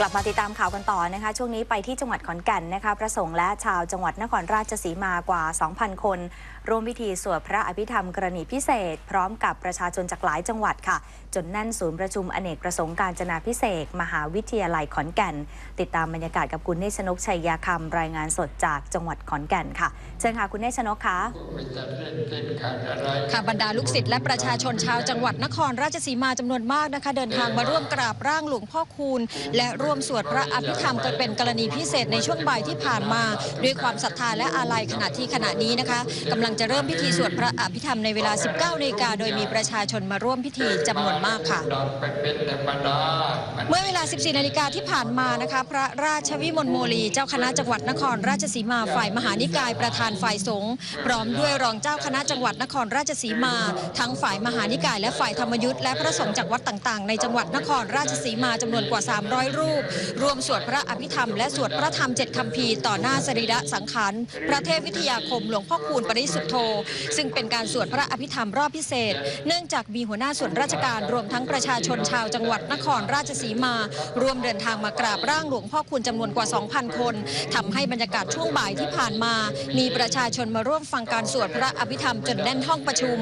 กลับมาติดตามข่าวกันต่อนะคะ ช่วงนี้ไปที่จังหวัดขอนแก่นนะคะพระสงฆ์และชาวจังหวัดนครราชสีมากว่า 2,000 คน ร่วมพิธีสวดพระอภิธรรมกรณีพิเศษ พร้อมกับประชาชนจากหลายจังหวัดค่ะ จนแน่นศูนย์ประชุมอเนกประสงค์การจนาพิเศษ มหาวิทยาลัยขอนแก่น ติดตามบรรยากาศกับคุณเนชนกชัยยาคำรายงานสดจากจังหวัดขอนแก่นค่ะเชิญค่ะคุณเนชนกค่ะค่ะบรรดาลูกศิษย์และประชาชนชาวจังหวัดนครราชสีมาจำนวนมากนะคะ เดินทางมาร่วมกราบร่างหลวงพ่อคูณและร่ววมสวดพระอภิธรรมกันเป็นกรณีพิเศษในช่วงบ่ายที่ผ่านมา ด้วยความศรัทธาและอาลัยขณะที่ขณะนี้นะคะกำลังจะเริ่มพิธีสวดพระอภิธรรมในเวลา 19นาฬิกาโดยมีประชาชนมาร่วมพิธีจำนวนมากค่ะ เมื่อเวลา 14นาฬิกาที่ผ่านมานะคะ พระราชวิมลโมลีเจ้าคณะจังหวัดนครราชสีมาฝ่ายมหานิกายประธานฝ่ายสงฆ์พร้อมด้วยรองเจ้าคณะจังหวัดนครราชสีมา ทั้งฝ่ายมหานิกายและฝ่ายธรรมยุทธ์และพระสงฆ์จากวัดต่างๆ ในจังหวัดนครราชสีมาจำนวนกว่า 300 รูปรวมสวดพระอภิธรรมและสวดพระธรรมเจ็ดคำพีต่อหน้าสรีระสังขารพระเทพวิทยาคมหลวงพ่อคูณปริสุทธโธ ซึ่งเป็นการสวดพระอภิธรรมรอบพิเศษ เนื่องจากมีหัวหน้าส่วนราชการรวมทั้งประชาชนชาวจังหวัดนครราชสีมา รวมเดินทางมากราบร่างหลวงพ่อคูณจำนวนกว่า 2,000 คนทำให้บรรยากาศช่วงบ่ายที่ผ่านมา มีประชาชนมาร่วมฟังการสวดพระอภิธรรมจนแน่นห้องประชุม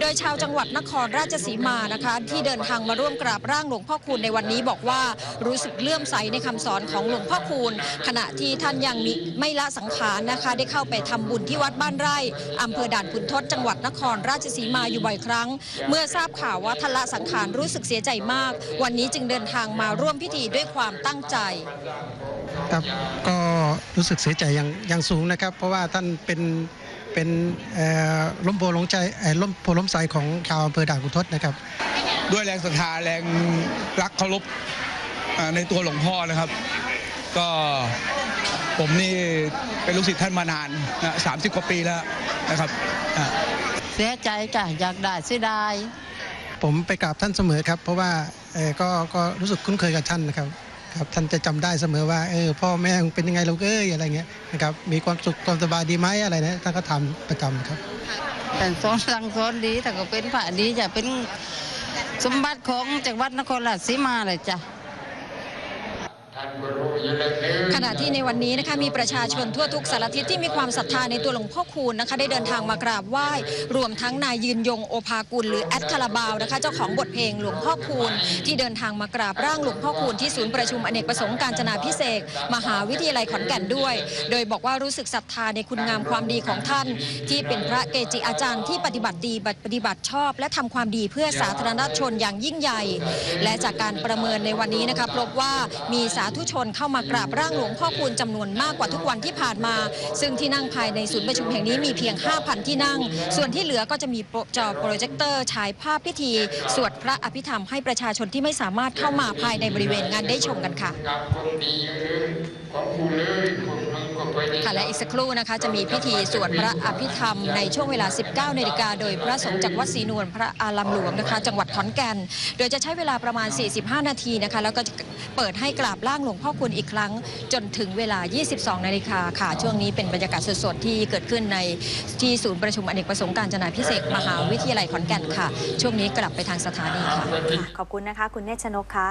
โดยชาวจังหวัดนครราชสีมานะคะ ที่เดินทางมาร่วมกราบร่างหลวงพ่อคูณในวันนี้บอกว่ารู้สึกเลื่อมใสในคำสอนของหลวงพ่อคูณ ขณะที่ท่านยังมิไม่ละสังขารนะคะ ได้เข้าไปทำบุญที่วัดบ้านไร่อำเภอด่านขุนทดจังหวัดนครราชสีมาอยู่บ่อยครั้ง เมื่อทราบข่าวว่าท่านละสังขารรู้สึกเสียใจมาก วันนี้จึงเดินทางมาร่วมพิธีด้วยความตั้งใจครับก็รู้สึกเสียใจอย่างอย่างสูงนะครับ เพราะว่าท่านเป็นเป็นเอ่อล้มโพล้มใจเอ่อล้มโพล้มใสของชาวอำเภอด่านกุนทศนะครับ ด้วยแรงศรัทธาแรงรักเคารพอ่า ในตัวหลวงพ่อนะครับ ก็ผมนี่เป็นลูกศิษย์ท่านมานานนะสามสิบกว่าปีแล้วนะครับอ่าเสียใจจ้ะอยากได้เสียดายผมไปกราบท่านเสมอครับ เพราะว่าเอ่อก็ก็รู้สึกคุ้นเคยกับท่านนะครับครับท่านจะจำได้เสมอว่าเออพ่อแม่เป็นยังไงลูกเอ้ยอะไรเงี้ยนะครับมีความสุขความสบายดีไหมอะไรนะท่านก็ทำประจำครับแต่สอนสั่งสอนดีแต่ก็เป็นพระดีจะเป็นสมบัติของจังหวัดนครราชสีมาเลยจ้ะ ขณะที่ในวันนี้นะคะมีประชาชนทั่วทุกสารทิศที่มีความศรัทธาในตัวหลวงพ่อคูณนะคะได้เดินทางมากราบไหว้รวมทั้งนายยืนยงโอภากุลหรือแอดคาราบาวนะคะเจ้าของบทเพลงหลวงพ่อคูณที่เดินทางมากราบร่างหลวงพ่อคูณที่ศูนย์ประชุมอเนกประสงค์การจนาพิเศษมหาวิทยาลัยขอนแก่นด้วย โดยบอกว่ารู้สึกศรัทธาในคุณงามความดีของท่าน ที่เป็นพระเกจิอาจารย์ที่ปฏิบัติดีปฏิบัติชอบ และทำความดีเพื่อสาธารณชนอย่างยิ่งใหญ่ และจากการประเมินในวันนี้นะคะพบว่ามีสาธุชนเข้ามากราบร่างหลวงพ่อคูณจำนวนมากกว่าทุกวันที่ผ่านมา ซึ่งที่นั่งภายในศูนย์ประชุมแห่งนี้มีเพียง 5,000 ที่นั่ง ส่วนที่เหลือก็จะมีจอโปรเจคเตอร์ฉายภาพพิธี สวดพระอภิธรรมให้ประชาชนที่ไม่สามารถเข้ามาภายในบริเวณงานได้ชมกันค่ะ ค่ะและอีกสักครู่นะคะจะมีพิธีสวดพระอภิธรรมในช่วงเวลา 19นาฬิกาโดยพระสงฆ์จากวัดศรีนวลพระอารามหลวงนะคะ จังหวัดขอนแก่น โดยจะใช้เวลาประมาณ 45 นาทีนะคะ แล้วก็เปิดให้กราบร่างหลวงพ่อคุณอีกครั้ง จนถึงเวลา 22 นาฬิกาค่ะ ช่วงนี้เป็นบรรยากาศสดๆที่เกิดขึ้นในที่ศูนย์ประชุมอเนกประสงค์การจนาพิเศษมหาวิทยาลัยขอนแก่นค่ะ ช่วงนี้กลับไปทางสถานีค่ะ ขอบคุณนะคะ คุณเนชนกค่ะ